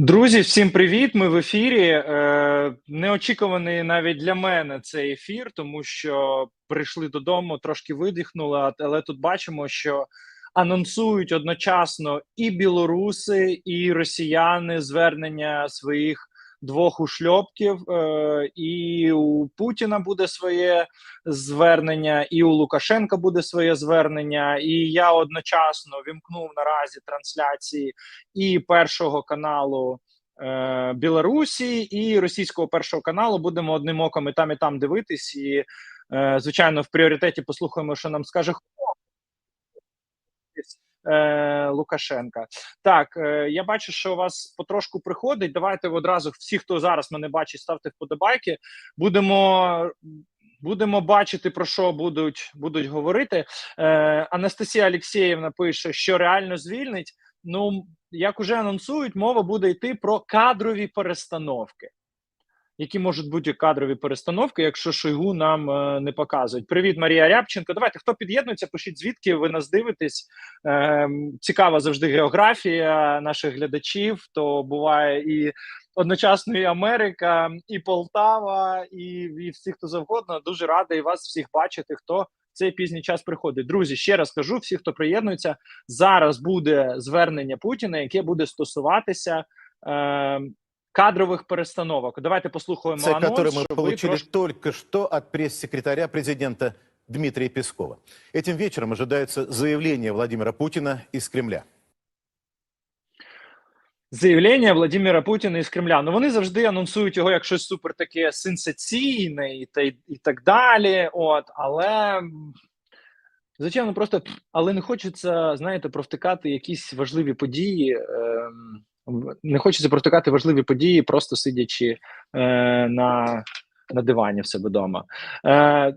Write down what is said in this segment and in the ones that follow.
Друзі, всім привіт! Ми в ефірі. Е, неочікуваний навіть для мене цей ефір, тому що прийшли додому, трошки видихнули, але тут бачимо, що анонсують одночасно і білоруси, і росіяни звернення своїх двох ушльопків. Е, і у Путіна буде своє звернення, і у Лукашенка буде своє звернення. І я одночасно вімкнув наразі трансляції і першого каналу е, Білорусі, і російського першого каналу. Будемо одним оком і там, і там дивитись. І, е, звичайно, в пріоритеті послухаємо, що нам скаже е, Лукашенка. Так, е, я бачу, що у вас потрошку приходить. Давайте одразу всі, хто зараз мене бачить, ставте вподобайки. Будемо. Будемо бачити про що будуть будуть говорити. Е, Анастасія Алєксєєвна пише, що реально звільнить. Ну як уже анонсують, мова буде йти про кадрові перестановки. Які можуть бути кадрові перестановки, якщо Шойгу нам е, не показують? Привіт, Марія Рябченко. Давайте хто під'єднується, пишіть звідки ви нас дивитесь. Е, цікава завжди географія наших глядачів. То буває і одночасно і Америка, і Полтава, і, і всі, хто завгодно. Дуже радий вас всіх бачити. Хто цей пізній час приходить. Друзі, ще раз кажу, всі, хто приєднується, зараз буде звернення Путіна, яке буде стосуватися. Е, Кадрових перестановок. Давайте послухаємо Це, анонс, который мы щоб ви получили трошки- только что от пресс-секретаря президента Дмитрия Пескова. Этим вечером ожидается заявление Владимира Путина из Кремля. заявлення Владимира Путіна із Кремля. Ну вони завжди анонсують його як щось супер таке сенсаційне і та і так далі. От, але м, звичайно, просто але не хочеться, знаєте, провтикати якісь важливі події. Ем, в- не хочеться провтикати важливі події, просто сидячи е, на, на дивані в себе вдома. Е,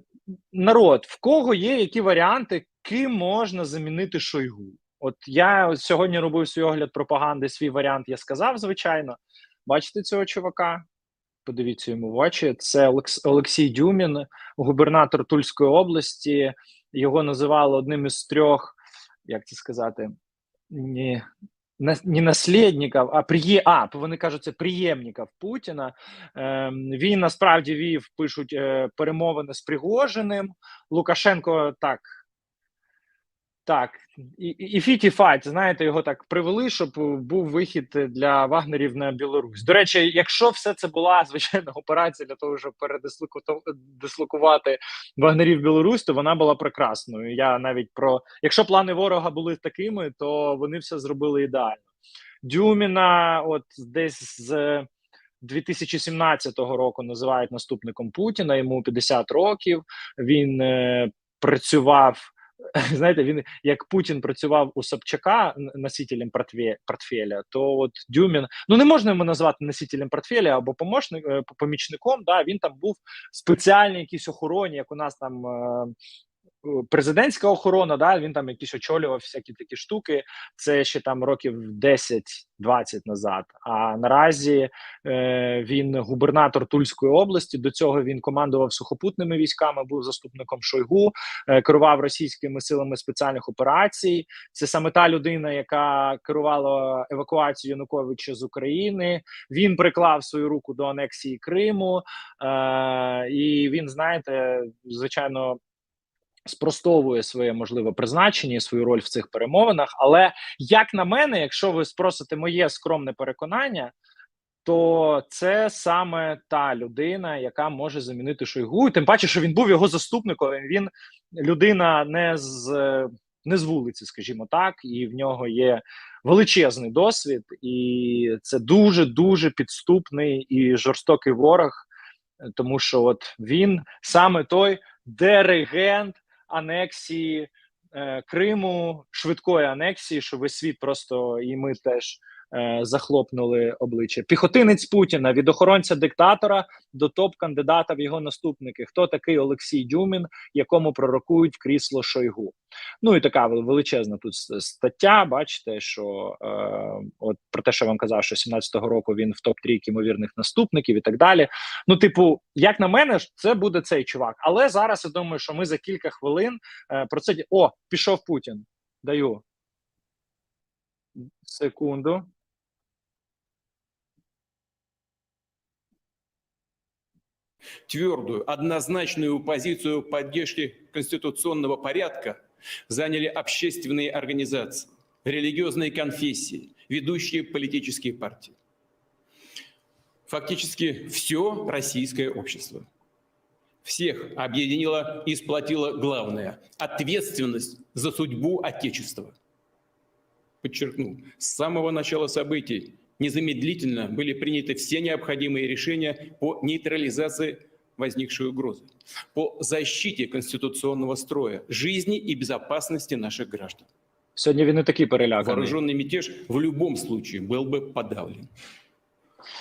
народ, в кого є які варіанти, ким можна замінити Шойгу? От я сьогодні робив свій огляд пропаганди, свій варіант я сказав, звичайно. Бачите цього чувака? Подивіться йому в очі. Це Олекс- Олексій Дюмін, губернатор Тульської області. Його називали одним із трьох, як це сказати, ні, не наслідників, а приє, а, вони кажуть, це приємників Путіна. Ем, він насправді вів, пишуть, е, перемовини з Пригожиним. Лукашенко так. Так, і, і і фіті файт, знаєте, його так привели, щоб е, був вихід для вагнерів на Білорусь. До речі, якщо все це була звичайна операція для того, щоб передислокувати вагнерів в Білорусь, то вона була прекрасною. Я навіть про якщо плани ворога були такими, то вони все зробили ідеально. Дюміна, от десь з 2017 року називають наступником Путіна. Йому 50 років. Він е, працював. Знаєте, він як Путін працював у Собчака носителем портфе- портфеля, то от Дюмін, ну не можна йому назвати носителем портфеля або е, помічником. Да, він там був спеціальній якійсь охороні, як у нас там. Президентська охорона, да, він там якісь очолював всякі такі штуки. Це ще там років 10-20 назад. А наразі е, він губернатор Тульської області. До цього він командував сухопутними військами, був заступником Шойгу, е, керував російськими силами спеціальних операцій. Це саме та людина, яка керувала евакуацією Януковича з України. Він приклав свою руку до анексії Криму, е, і він, знаєте, звичайно. Спростовує своє можливе призначення, і свою роль в цих перемовинах. Але як на мене, якщо ви спросите моє скромне переконання, то це саме та людина, яка може замінити Шойгу. І тим паче, що він був його заступником. Він людина не з не з вулиці, скажімо так, і в нього є величезний досвід, і це дуже дуже підступний і жорстокий ворог, тому що от він саме той диригент анексії е, Криму, швидкої анексії, що весь світ просто і ми теж е, захлопнули обличчя. Піхотинець Путіна від охоронця диктатора до топ-кандидата в його наступники. Хто такий Олексій Дюмін, якому пророкують крісло Шойгу? Ну і така величезна тут стаття. Бачите, що е, от про те, що я вам казав, що 17-го року він в топ трійки ймовірних наступників і так далі. Ну, типу, як на мене, це буде цей чувак. Але зараз я думаю, що ми за кілька хвилин е, про це о, пішов Путін. Даю секунду. Твердую, однозначную позицию поддержки конституционного порядка заняли общественные организации, религиозные конфессии, ведущие политические партии. Фактически все российское общество. Всех объединило и сплотило главное – ответственность за судьбу Отечества. Подчеркну, с самого начала событий незамедлительно были приняты все необходимые решения по нейтрализации возникшей угрозы, по защите конституционного строя, жизни и безопасности наших граждан. Сьогодні він не такий переляканий. Вооруженный мятеж в любом случае был бы подавлен.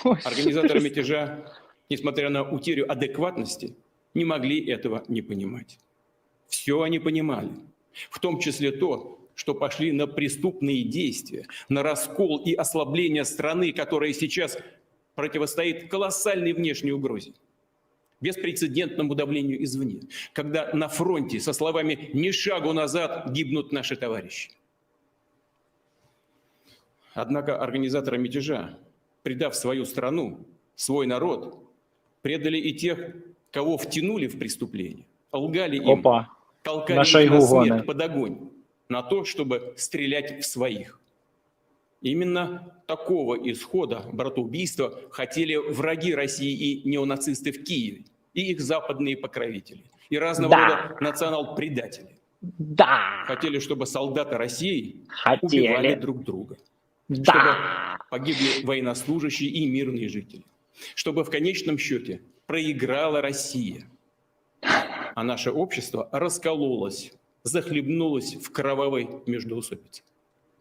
Организаторы мятежа, несмотря на утерю адекватности, не могли этого не понимать. Все они понимали, в том числе то, что пошли на преступные действия, на раскол и ослабление страны, которая сейчас противостоит колоссальной внешней угрозе, беспрецедентному давлению извне, когда на фронте со словами «ни шагу назад» гибнут наши товарищи. Однако организаторы мятежа, предав свою страну, свой народ, предали и тех, кого втянули в преступление, лгали им, Опа. толкали на их на смерть под огонь, на то, чтобы стрелять в своих. Именно такого исхода братоубийства хотели враги России и неонацисты в Киеве, и их западные покровители, и разного Да. рода национал-предатели. Да. Хотели, чтобы солдаты России убивали Хотели. друг друга Да. погибли военнослужащие и мирные жители. Чтобы в конечном счете проиграла Россия, а наше общество раскололось, захлебнулось в кровавой междоусобице.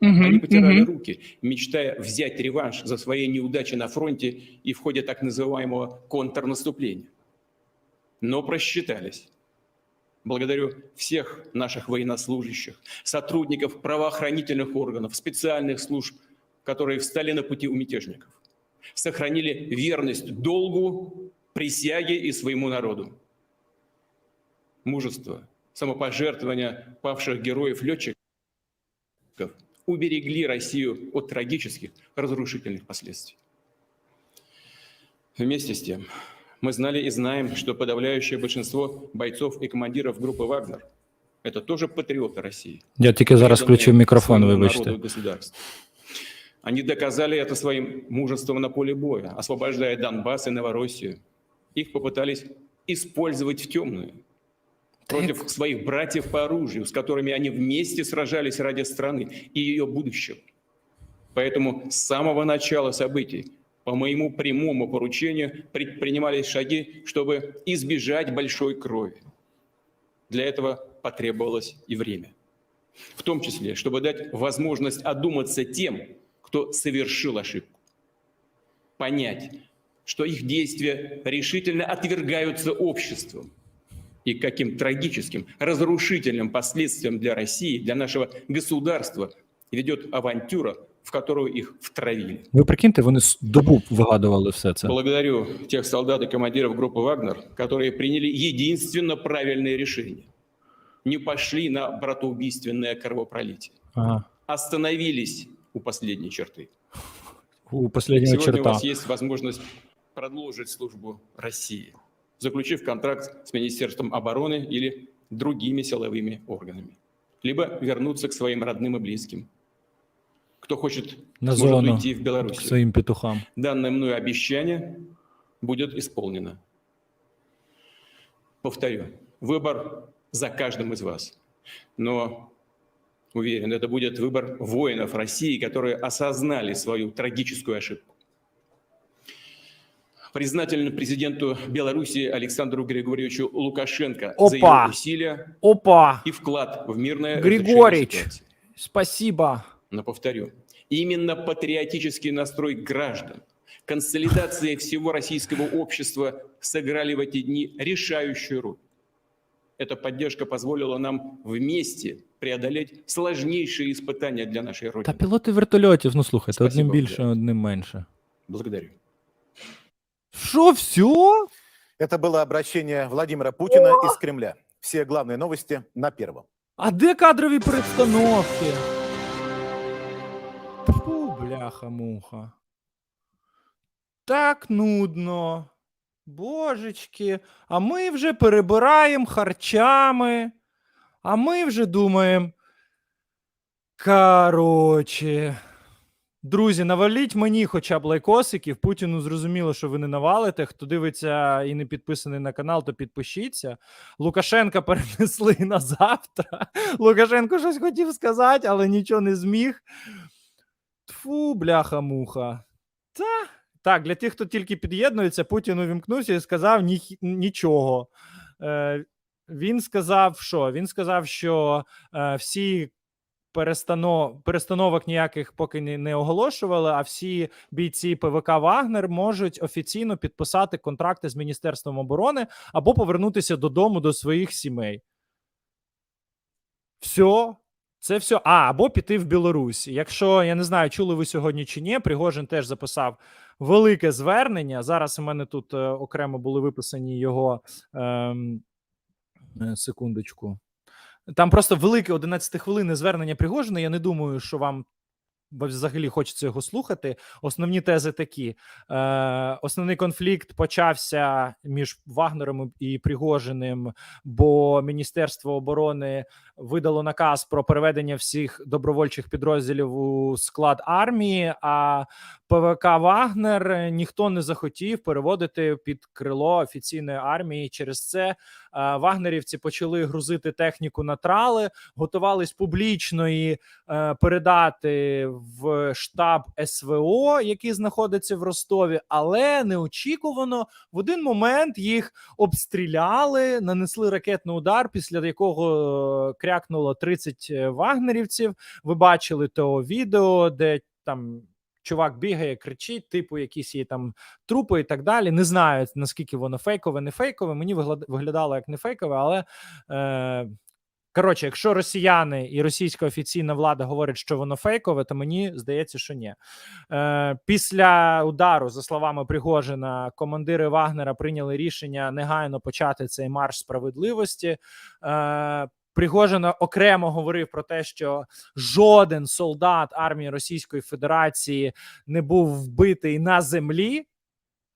Мгм, Они потирали мгм. руки, мечтая взять реванш за свои неудачи на фронте и в ходе так называемого контрнаступления. Но просчитались. Благодарю всех наших военнослужащих, сотрудников правоохранительных органов, специальных служб, которые встали на пути у мятежников, сохранили верность долгу, присяге и своему народу. Мужество, самопожертвование павших героев-летчиков уберегли Россию от трагических разрушительных последствий. Вместе с тем, мы знали и знаем, что подавляющее большинство бойцов и командиров группы «Вагнер» – это тоже патриоты России. Я тільки зараз включив мікрофон, своему вибачте. Они доказали это своим мужеством на поле боя, освобождая Донбасс и Новороссию. Их попытались использовать в темную против своих братьев по оружию, с которыми они вместе сражались ради страны и ее будущего. Поэтому с самого начала событий по моему прямому поручению предпринимались шаги, чтобы избежать большой крови. Для этого потребовалось и время. В том числе, чтобы дать возможность одуматься тем, кто совершил ошибку. Понять, что их действия решительно отвергаются обществом и каким трагическим, разрушительным последствиям для России, для нашего государства ведет авантюра, в которую их втравили. Ви прикиньте, вони добу вигадували все це. Благодарю тех солдат и командиров группы «Вагнер», которые приняли единственно правильное решение. Не пошли на братоубийственное кровопролитие. Ага. Остановились у последней черты. У последнього Сегодня у черта. вас есть возможность продолжить службу России, заключив контракт с Министерством обороны или другими силовыми органами. Либо вернуться к своим родным и близким. Кто хочет, На сможет зону уйти в к Беларусь. своїм петухам. Данное мною обещание будет исполнено. Повторю, выбор за каждым из вас. Но, уверен, это будет выбор воинов России, которые осознали свою трагическую ошибку Признательны президенту Беларуси Александру Григорьевичу Лукашенко за Опа! его усилия Опа! и вклад в мирное разрешение Григорич! ситуации. Спасибо. Но повторю, именно патриотический настрой граждан, консолидация всего российского общества сыграли в эти дни решающую роль. Эта поддержка позволила нам вместе преодолеть сложнейшие испытания для нашей Та Родины. пілоти вертольотів, ну слухайте, Спасибо, одним більше, Валерій. одним менше. Благодарю. Що, все? Это было обращение Владимира Путина из Кремля. Все главные новости на первом. А де кадрові представки? Фу, бляха-муха. Так нудно. Божечки, а ми вже перебираємо харчами, а ми вже думаємо. Короче. Друзі, наваліть мені хоча б лайкосиків. Путіну зрозуміло, що ви не навалите. Хто дивиться і не підписаний на канал, то підпишіться. Лукашенка перенесли на завтра. Лукашенко щось хотів сказати, але нічого не зміг. Тфу, бляха-муха. Та. Так, для тих, хто тільки під'єднується, Путін увімкнувся і сказав ні, нічого. Е, він сказав, що? Він сказав, що е, всі перестано, перестановок ніяких поки не, не оголошували, а всі бійці ПВК Вагнер можуть офіційно підписати контракти з Міністерством оборони або повернутися додому до своїх сімей. Все. Це все. А, або піти в Білорусь. Якщо я не знаю, чули ви сьогодні чи ні, Пригожин теж записав велике звернення. Зараз у мене тут е, окремо були виписані його ем, е, секундочку. Там просто велике 11 хвилини звернення Пригожина. Я не думаю, що вам взагалі хочеться його слухати. Основні тези такі: е, основний конфлікт почався між Вагнером і Пригожиним, бо Міністерство оборони видало наказ про переведення всіх добровольчих підрозділів у склад армії. А ПВК Вагнер ніхто не захотів переводити під крило офіційної армії. Через це е, вагнерівці почали грузити техніку на трали, готувались публічно її е, передати в штаб СВО, який знаходиться в Ростові, але неочікувано в один момент їх обстріляли, нанесли ракетний удар, після якого е, крякнуло 30 вагнерівців. Ви бачили то відео, де там. Чувак бігає, кричить, типу, якісь є там трупи і так далі. Не знаю наскільки воно фейкове, не фейкове. Мені вигляд- виглядало як не фейкове, але е, коротше, якщо росіяни і російська офіційна влада говорять, що воно фейкове, то мені здається, що ні. Е, після удару, за словами Пригожина, командири Вагнера прийняли рішення негайно почати цей марш справедливості. Е, Пригожин окремо говорив про те, що жоден солдат армії Російської Федерації не був вбитий на землі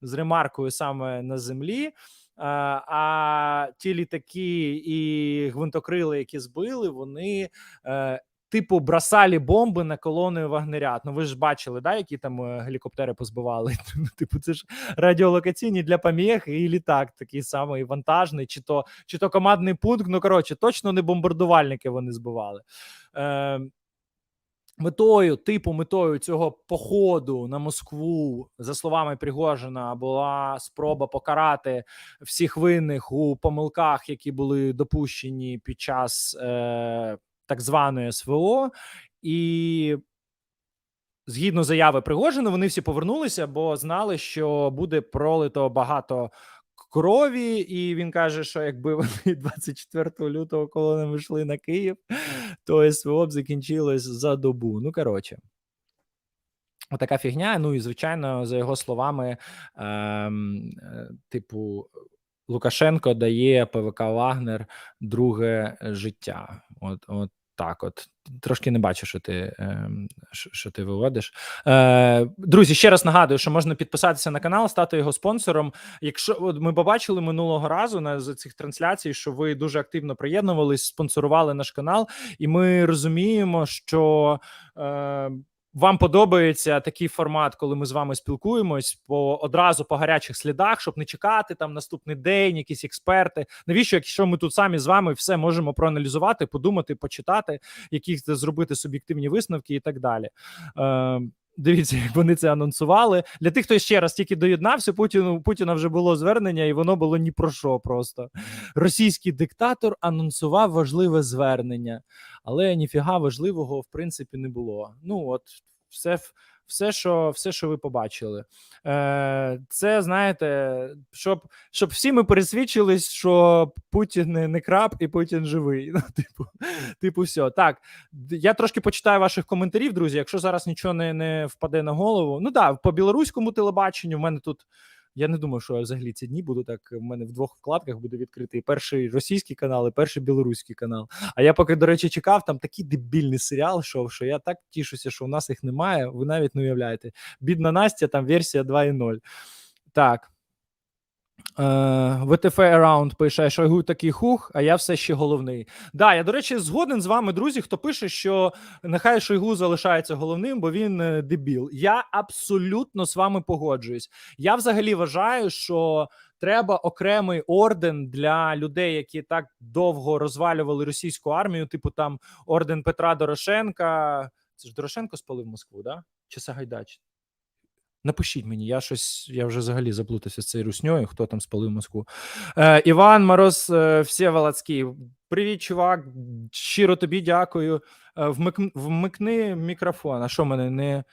з ремаркою саме на землі. А, а ті літаки і гвинтокрили, які збили, вони е, типу бросали бомби на колони вагнерят. Ну ви ж бачили, да, які там е, гелікоптери позбивали. Ну, Типу, це ж радіолокаційні для поміг і літак такий самий вантажний, чи то, чи то командний пункт. Ну коротше, точно не бомбардувальники вони збивали. Е, Метою, типу метою цього походу на Москву, за словами Пригожина, була спроба покарати всіх винних у помилках, які були допущені під час е, так званої СВО, і згідно заяви Пригожина, вони всі повернулися, бо знали, що буде пролито багато крові, і він каже, що якби вони 24 лютого колонами йшли на Київ, то СВО б закінчилось за добу. Ну коротше. Отака фігня. Ну і звичайно, за його словами, ем, е, типу, Лукашенко дає ПВК Вагнер друге життя. От, от так, от трошки не бачу, що ти ем, що, ти виводиш. Е, друзі, ще раз нагадую, що можна підписатися на канал, стати його спонсором. Якщо от ми побачили минулого разу на з цих трансляцій, що ви дуже активно приєднувались, спонсорували наш канал, і ми розуміємо, що. Е, вам подобається такий формат, коли ми з вами спілкуємось по одразу по гарячих слідах, щоб не чекати там наступний день, якісь експерти. Навіщо, якщо ми тут самі з вами все можемо проаналізувати, подумати, почитати, якісь зробити суб'єктивні висновки і так далі. Е, Дивіться, як вони це анонсували. Для тих, хто ще раз тільки доєднався, Путіну Путіна вже було звернення, і воно було ні про що. Просто російський диктатор анонсував важливе звернення, але ніфіга важливого в принципі не було. Ну от все, все, що все, що ви побачили. Е, Це знаєте, щоб щоб всі ми пересвідчились, що Путін не, краб і Путін живий. Ну, типу, типу, все. Так, я трошки почитаю ваших коментарів, друзі. Якщо зараз нічого не, не впаде на голову. Ну так, по білоруському телебаченню в мене тут. Я не думаю, що я взагалі ці дні буду так. У мене в двох вкладках буде відкритий перший російський канал і перший білоруський канал. А я поки, до речі, чекав, там такий дебільний серіал шов, що я так тішуся, що у нас їх немає. Ви навіть не уявляєте. Бідна Настя, там версія 2.0. Так. Е, ВТФ Around пише, Шойгу такий хух, а я все ще головний. Да, я, до речі, згоден з вами, друзі, хто пише, що нехай Шойгу залишається головним, бо він е, дебіл. Я абсолютно з вами погоджуюсь. Я взагалі вважаю, що треба окремий орден для людей, які так довго розвалювали російську армію, типу там орден Петра Дорошенка. Це ж Дорошенко спалив Москву, да? Чи Сагайдач? Напишіть мені, я щось, я вже взагалі заплутався з цією русньою, хто там спалив Москву. Е, Іван Мороз е, Всеволодський. Привіт, чувак. Щиро тобі дякую. Е, вмик, вмикни мікрофон. А що мене не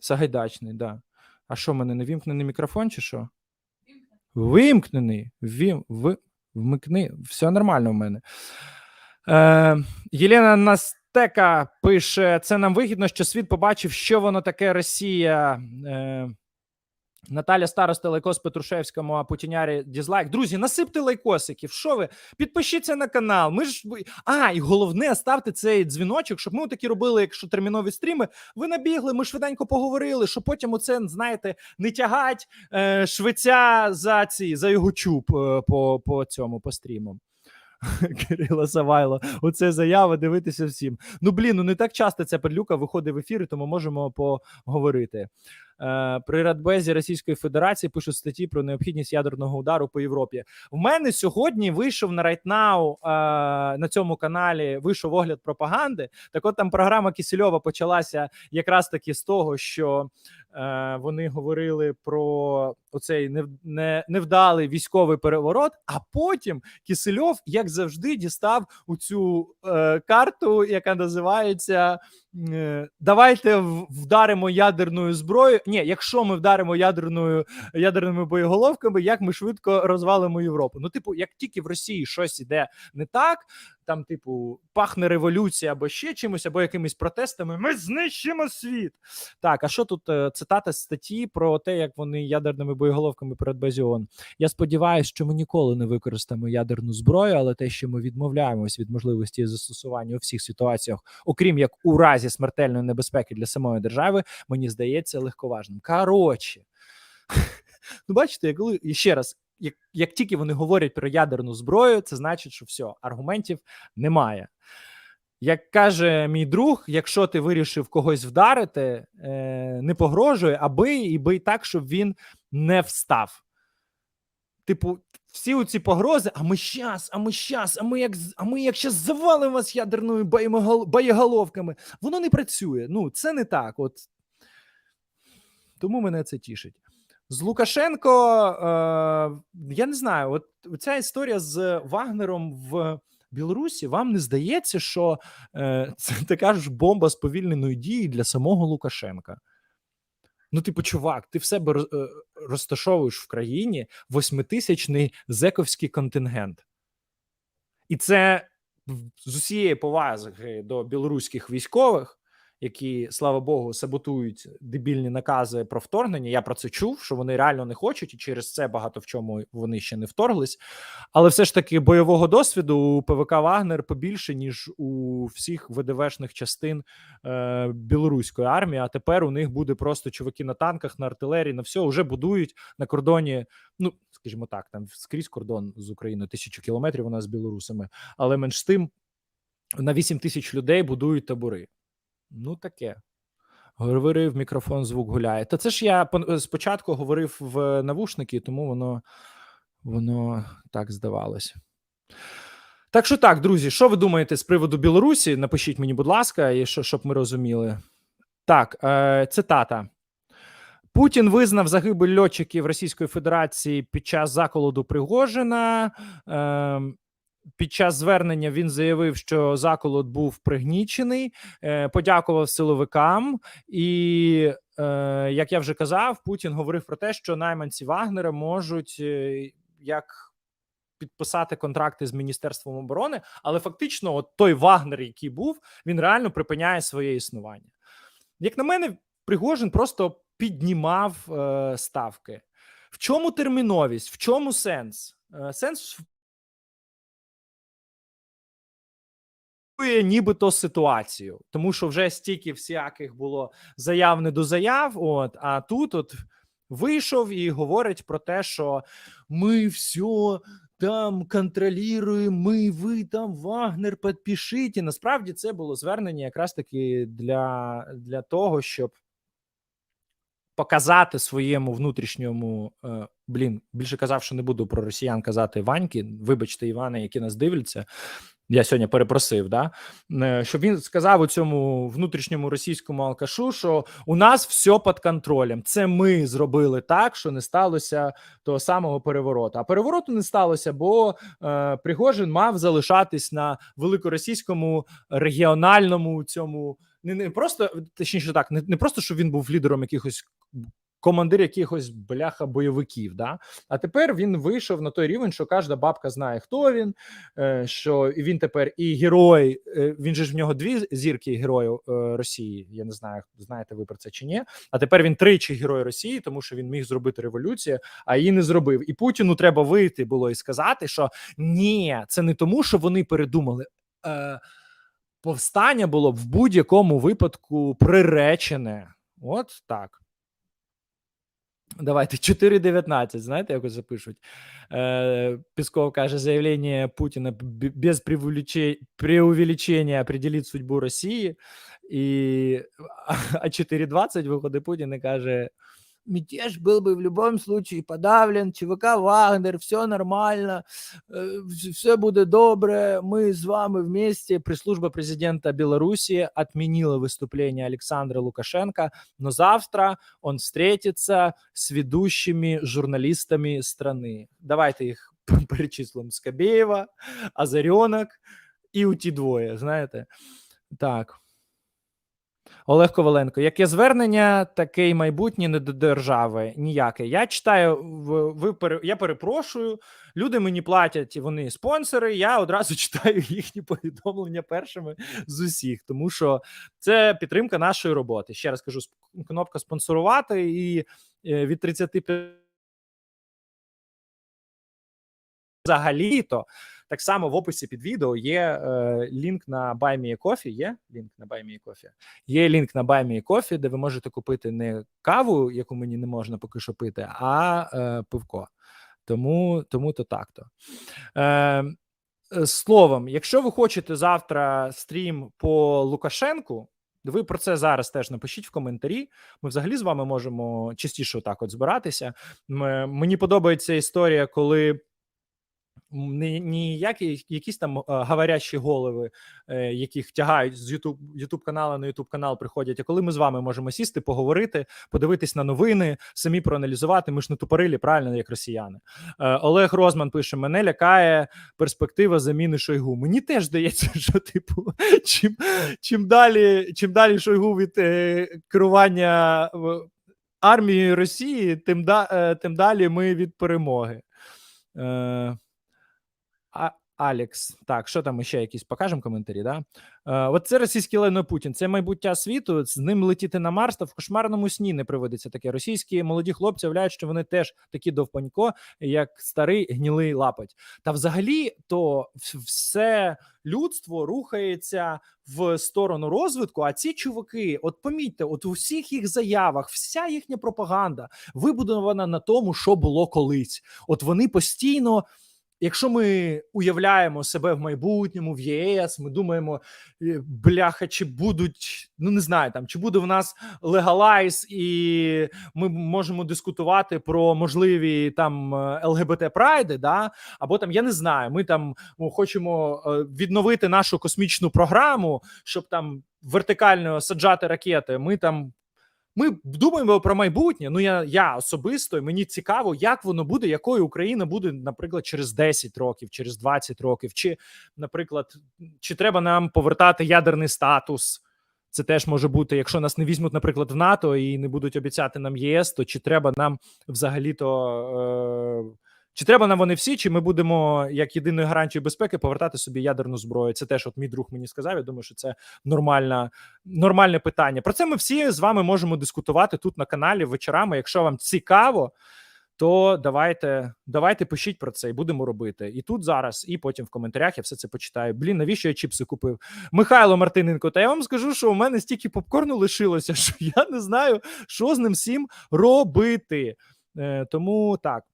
Сагайдачний, да. А що мене не вімкнений мікрофон, чи що? Вимкнений. Вім, в, вмикни. Все нормально в мене. Е, Єлена Настека пише: це нам вигідно, що світ побачив, що воно таке Росія. Е, Наталя Староста лайкос Петрушевському, а Путінярі дізлайк. Друзі, насипте лайкосиків. Що ви? Підпишіться на канал. Ми ж а, і головне, ставте цей дзвіночок, щоб ми такі робили, якщо термінові стріми. Ви набігли, ми швиденько поговорили, що потім оце, знаєте, не тягать е, швеця за ці за його чуб е, по, по цьому по стріму. Кирило Савайло, оце заява дивитися всім. Ну блін, ну не так часто ця перлюка виходить в ефір, тому можемо поговорити. Е, При Радбезі Російської Федерації пишуть статті про необхідність ядерного удару по Європі. В мене сьогодні вийшов на Райтнау е, на цьому каналі. Вийшов огляд пропаганди. Так, от там програма Кісельова почалася якраз таки з того, що е, вони говорили про оцей нев, невдалий військовий переворот. А потім Кісельов, як завжди, дістав у цю карту, яка називається Давайте вдаримо ядерною зброєю. Ні, якщо ми вдаримо ядерною ядерними боєголовками, як ми швидко розвалимо Європу. Ну, типу, як тільки в Росії щось іде не так, там, типу, пахне революція або ще чимось, або якимись протестами, ми знищимо світ. Так, а що тут е, цитата з статті про те, як вони ядерними боєголовками перед Базіон? Я сподіваюся, що ми ніколи не використаємо ядерну зброю, але те, що ми відмовляємось від можливості застосування у всіх ситуаціях, окрім як у разі смертельної небезпеки для самої держави, мені здається легковажним. Коротше, ну бачите, коли ще раз. Як, як тільки вони говорять про ядерну зброю, це значить, що все, аргументів немає. Як каже мій друг, якщо ти вирішив когось вдарити, е, не погрожує, а бий і бий так, щоб він не встав. Типу, всі ці погрози, а ми щас, а ми щас, а ми як а ми як щас завалимо вас ядерною боєголовками. Воно не працює. Ну, це не так. От тому мене це тішить. З Лукашенко, е, я не знаю, от ця історія з Вагнером в Білорусі. Вам не здається, що е, це така ж бомба сповільненої дії для самого Лукашенка? Ну, типу, чувак, ти в себе е, розташовуєш в країні восьмитисячний зековський контингент. І це з усієї поваги до білоруських військових, які, слава Богу, саботують дебільні накази про вторгнення. Я про це чув, що вони реально не хочуть, і через це багато в чому вони ще не вторглись. Але все ж таки бойового досвіду у ПВК Вагнер побільше, ніж у всіх ВДВшних частин е, білоруської армії. А тепер у них буде просто чуваки на танках, на артилерії, на все вже будують на кордоні. Ну, скажімо так, там скрізь кордон з Україною, тисячу кілометрів у нас з білорусами, але менш з тим на 8 тисяч людей будують табори. Ну, таке. Говорив, мікрофон, звук гуляє. Та це ж я спочатку говорив в навушники, тому воно, воно так здавалося. Так що так, друзі, що ви думаєте з приводу Білорусі? Напишіть мені, будь ласка, і що, щоб ми розуміли. Так, е, цитата. Путін визнав загибель льотчиків Російської Федерації під час заколоду Пригожина. Е, під час звернення він заявив, що заколот був пригнічений, е, подякував силовикам, і е, як я вже казав, Путін говорив про те, що найманці Вагнера можуть е, як підписати контракти з міністерством оборони, але фактично, от той Вагнер, який був, він реально припиняє своє існування. Як на мене, Пригожин просто піднімав ставки. В чому терміновість? В чому сенс? Сенс нібито ситуацію, тому що вже стільки всяких було заяв не до заяв. От а тут, от вийшов і говорить про те, що ми все там контролюємо, ми, ви там Вагнер, підпишіть. І насправді це було звернення якраз таки для, для того, щоб показати своєму внутрішньому е, блін, більше казав, що не буду про росіян казати Ваньки. Вибачте, Іване, які нас дивляться. Я сьогодні перепросив, да е, щоб він сказав у цьому внутрішньому російському алкашу, що у нас все під контролем. Це ми зробили так, що не сталося того самого перевороту. А перевороту не сталося, бо е, Пригожин мав залишатись на великоросійському регіональному цьому. Не, не просто точніше так, не, не просто щоб він був лідером якихось командир якихось бляха бойовиків. Да? А тепер він вийшов на той рівень, що кожна бабка знає, хто він, е, що він тепер і герой. е, Він же ж в нього дві зірки героїв е, Росії. Я не знаю, знаєте ви про це чи ні. А тепер він тричі герой Росії, тому що він міг зробити революцію, а її не зробив. І Путіну треба вийти було і сказати, що ні, це не тому, що вони передумали. Повстання було б в будь-якому випадку приречене. От так. Давайте 4.19, знаєте, як запишуть. Э, Пісков каже, заявлення Путіна без преувеличения определить судьбу Росії. І а 4.20 виходить Путін і каже: мятеж был бы в любом случае подавлен, ЧВК Вагнер, все нормально, все буде добре. Ми з вами вместе. Пресс-служба президента Беларуси отменила выступление Александра Лукашенко, но завтра он встретится с ведущими журналистами страны. Давайте їх перечислимо: Скабєєва, Азарьонок і у ті двоє, знаєте. Так. Олег Коваленко, яке звернення, таке й майбутнє не до держави. Ніяке. Я читаю, ви я перепрошую. Люди мені платять, вони спонсори. Я одразу читаю їхні повідомлення першими з усіх, тому що це підтримка нашої роботи. Ще раз кажу, кнопка спонсорувати і е, від 35 взагалі-то так само в описі під відео є е, лінк на Buy Me Coffee. Є лінк на Buy Me Coffee? Є лінк на Buy Me Coffee, де ви можете купити не каву, яку мені не можна поки що пити, а е, пивко. Тому, тому то так-то. Е, е, словом, якщо ви хочете завтра стрім по Лукашенку, ви про це зараз теж напишіть в коментарі. Ми взагалі з вами можемо частіше отак от збиратися. М- Мені подобається історія, коли не ніякі якісь там е, говорящі голови, е, яких тягають з YouTube, YouTube каналу на YouTube канал, приходять. А коли ми з вами можемо сісти, поговорити, подивитись на новини, самі проаналізувати. Ми ж не тупорилі, правильно, як росіяни. Е, Олег Розман пише: мене лякає перспектива заміни Шойгу. Мені теж здається, що типу, чим, чим далі, чим далі Шойгу від е, керування армією Росії, тим, да, е, тим далі ми від перемоги. Е, а, Алекс, так, що там ще якісь покажемо коментарі? Да? Е, от це російський Лено Путін, це майбуття світу. З ним летіти на Марс, та в кошмарному сні не приводиться таке. Російські молоді хлопці вявляють, що вони теж такі довпанько, як старий гнілий лапоть. Та взагалі, то все людство рухається в сторону розвитку. А ці чуваки, от помітьте, от у всіх їх заявах, вся їхня пропаганда вибудована на тому, що було колись. От вони постійно. Якщо ми уявляємо себе в майбутньому в ЄС, ми думаємо, е, бляха, чи будуть, ну не знаю, там чи буде в нас легалайз, і ми можемо дискутувати про можливі там ЛГБТ прайди, да або там я не знаю, ми там хочемо е, відновити нашу космічну програму, щоб там вертикально саджати ракети. Ми там ми думаємо про майбутнє. Ну я, я особисто і мені цікаво, як воно буде, якою Україна буде, наприклад, через 10 років, через 20 років, чи, наприклад, чи треба нам повертати ядерний статус. Це теж може бути, якщо нас не візьмуть, наприклад, в НАТО і не будуть обіцяти нам ЄС, то чи треба нам взагалі-то. Е- чи треба нам вони всі, чи ми будемо як єдиною гарантією безпеки повертати собі ядерну зброю? Це теж от мій друг мені сказав. Я думаю, що це нормальна, нормальне питання. Про це ми всі з вами можемо дискутувати тут на каналі вечорами. Якщо вам цікаво, то давайте, давайте пишіть про це і будемо робити. І тут зараз, і потім в коментарях я все це почитаю. Блін, навіщо я чіпси купив? Михайло Мартиненко, та я вам скажу, що у мене стільки попкорну лишилося, що я не знаю, що з ним всім робити. Е, тому так.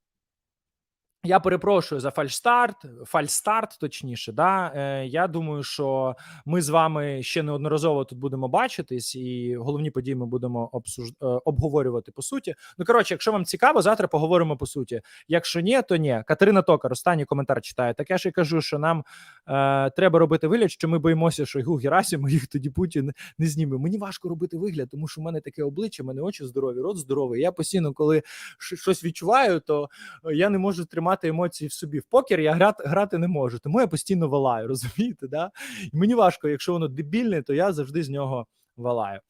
Я перепрошую за фальшстарт, фальстарт, точніше. Да? Е, я думаю, що ми з вами ще неодноразово тут будемо бачитись, і головні події ми будемо обсуж... е, обговорювати по суті. Ну коротше, якщо вам цікаво, завтра поговоримо по суті. Якщо ні, то ні. Катерина Токар, останній коментар читає. Так я ж і кажу, що нам е, треба робити вигляд, що ми боїмося, що Шойгу Герасимов їх тоді Путін не зніме. Мені важко робити вигляд, тому що в мене таке обличчя, в мене очі здорові, рот здоровий. Я постійно, коли щось відчуваю, то я не можу тримати емоції в собі. В покер я грати, не можу, тому я постійно валаю, розумієте? Да? І мені важко, якщо воно дебільне, то я завжди з нього валаю.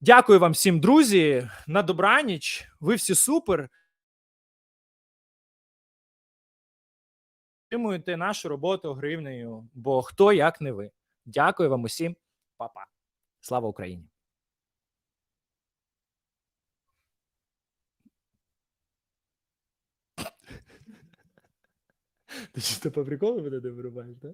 Дякую вам всім, друзі. На добраніч. Ви всі супер. Підтримуєте нашу роботу гривнею, бо хто як не ви. Дякую вам усім, Па-па. Слава Україні! Ти чисто по приколу мене не вирубаєш, так?